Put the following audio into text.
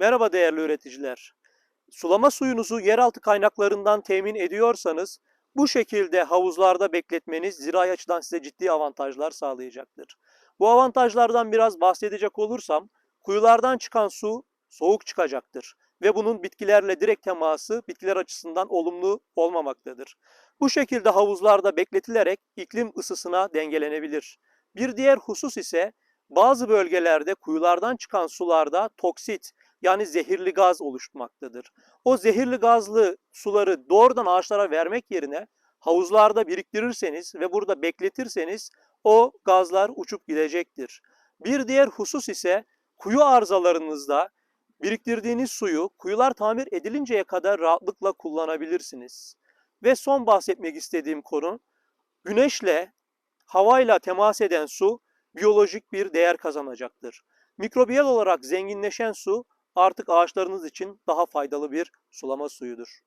Merhaba değerli üreticiler. Sulama suyunuzu yeraltı kaynaklarından temin ediyorsanız bu şekilde havuzlarda bekletmeniz zirai açıdan size ciddi avantajlar sağlayacaktır. Bu avantajlardan biraz bahsedecek olursam kuyulardan çıkan su soğuk çıkacaktır ve bunun bitkilerle direkt teması bitkiler açısından olumlu olmamaktadır. Bu şekilde havuzlarda bekletilerek iklim ısısına dengelenebilir. Bir diğer husus ise bazı bölgelerde kuyulardan çıkan sularda toksit yani zehirli gaz oluşmaktadır. O zehirli gazlı suları doğrudan ağaçlara vermek yerine havuzlarda biriktirirseniz ve burada bekletirseniz o gazlar uçup gidecektir. Bir diğer husus ise kuyu arızalarınızda biriktirdiğiniz suyu kuyular tamir edilinceye kadar rahatlıkla kullanabilirsiniz. Ve son bahsetmek istediğim konu güneşle, havayla temas eden su biyolojik bir değer kazanacaktır. Mikrobiyal olarak zenginleşen su artık ağaçlarınız için daha faydalı bir sulama suyudur.